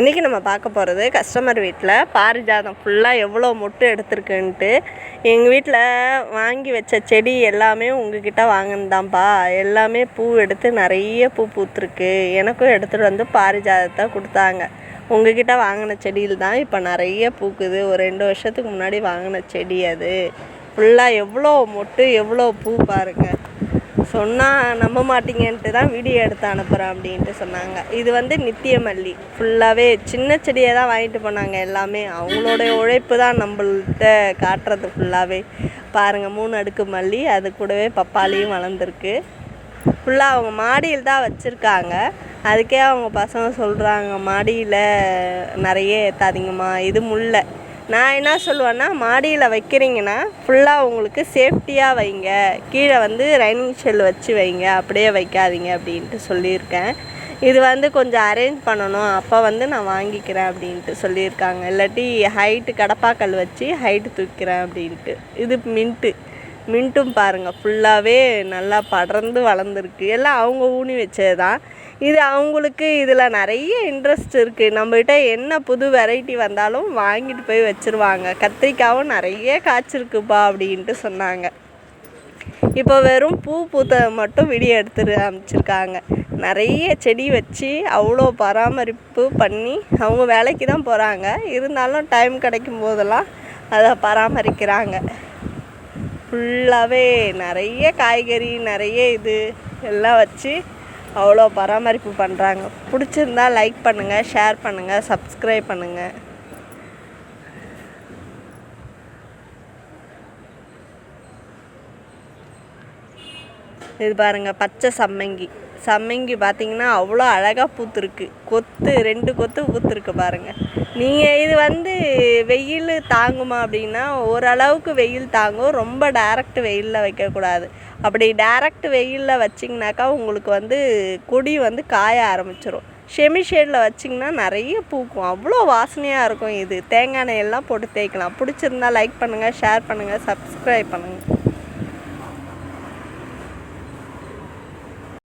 இன்றைக்கி நம்ம பார்க்க போகிறது கஸ்டமர் வீட்டில் பாரிஜாதம் ஃபுல்லாக எவ்வளோ மொட்டு எடுத்திருக்குன்ட்டு. எங்கள் வீட்டில் வாங்கி வச்ச செடி எல்லாமே உங்ககிட்ட வாங்கினதாம்ப்பா எல்லாமே பூ எடுத்து நிறைய பூ பூத்துருக்கு. எனக்கும் எடுத்துகிட்டு வந்து பாரிஜாதத்தை கொடுத்தாங்க. உங்ககிட்ட வாங்கின செடியில் தான் இப்போ நிறைய பூக்குது. ஒரு ரெண்டு வருஷத்துக்கு முன்னாடி வாங்கின செடி அது. ஃபுல்லாக எவ்வளோ மொட்டு எவ்வளோ பூ பாருங்கள் சொன்னால் நம்ப மாட்டீங்கன்ட்டு தான் வீடியோ எடுத்து அனுப்புகிறேன் அப்படின்ட்டு சொன்னாங்க. இது வந்து நித்திய மல்லி ஃபுல்லாகவே சின்ன செடியை தான் வாங்கிட்டு போனாங்க எல்லாமே. அவங்களோட உழைப்பு தான் நம்மள்கிட்ட காட்டுறது ஃபுல்லாகவே பாருங்கள் மூணு அடுக்கு மல்லி அது கூடவே பப்பாளியும் வளர்ந்துருக்கு. ஃபுல்லாக அவங்க மாடியில் தான் வச்சுருக்காங்க. அதுக்கே அவங்க பசங்க சொல்கிறாங்க மாடியில் நிறைய ஏற்றாதீங்கம்மா இது முல்லை. நான் என்ன சொல்லுவேன்னா மாடியில் வைக்கிறீங்கன்னா ஃபுல்லாக உங்களுக்கு சேஃப்டியாக வைங்க. கீழே வந்து ரைனிங் ஷெல் வச்சு வைங்க. அப்படியே வைக்காதீங்க அப்படின்ட்டு சொல்லியிருக்கேன். இது வந்து கொஞ்சம் அரேஞ்ச் பண்ணணும். அப்போ வந்து நான் வாங்கிக்கிறேன் அப்படின்ட்டு சொல்லியிருக்காங்க. இல்லாட்டி ஹைட்டு கடப்பாக்கல் வச்சு ஹைட்டு தூக்கிறேன் அப்படின்ட்டு. இது மின்ட்டு மின்ட்டும் பாருங்கள் ஃபுல்லாகவே நல்லா படர்ந்து வளர்ந்துருக்கு. எல்லாம் அவங்க ஊனி வச்சது தான் இது அவங்களுக்கு இதில் நிறைய இன்ட்ரெஸ்ட் இருக்குது நம்மகிட்ட என்ன புது வெரைட்டி வந்தாலும் வாங்கிட்டு போய் வச்சுருவாங்க. கத்திரிக்காவும் நிறைய காய்ச்சிருக்குப்பா அப்படின்ட்டு சொன்னாங்க. இப்போ வெறும் பூ பூத்த மட்டும் விடிய எடுத்துட்டு அமைச்சிருக்காங்க நிறைய செடி வச்சு அவ்வளோ பராமரிப்பு பண்ணி அவங்க வேலைக்கு தான் போகிறாங்க இருந்தாலும் டைம் கிடைக்கும் போதெல்லாம் அதை பராமரிக்கிறாங்க. ஃபுல்லாகவே நிறைய காய்கறி நிறைய இது எல்லாம் வச்சு அவ்வளோ பராமரிப்பு பண்ணுறாங்க. பிடிச்சிருந்தா லைக் பண்ணுங்கள் ஷேர் பண்ணுங்கள் சப்ஸ்கிரைப் பண்ணுங்கள் இது பாருங்கள் பச்சை சம்மங்கி. சம்மங்கி பார்த்தீங்கன்னா அவ்வளோ அழகாக பூத்துருக்கு. கொத்து ரெண்டு கொத்து பூத்துருக்கு பாருங்கள் நீங்கள் இது வந்து வெயில் தாங்குமா அப்படின்னா ஓரளவுக்கு வெயில் தாங்கும். ரொம்ப டேரக்ட் வெயிலில் வைக்கக்கூடாது. அப்படி டேரக்ட் வெயிலில் வச்சிங்கனாக்கா உங்களுக்கு வந்து கொடி வந்து காய ஆரம்பிச்சிடும் ஷெமி ஷேடில் வச்சிங்கன்னா நிறைய பூக்கும். அவ்வளோ வாசனையாக இருக்கும் இது. தேங்காய் எண்ணெய் எல்லாம் போட்டு தேய்க்கலாம். பிடிச்சிருந்தா லைக் பண்ணுங்கள் ஷேர் பண்ணுங்கள் சப்ஸ்கிரைப் பண்ணுங்கள்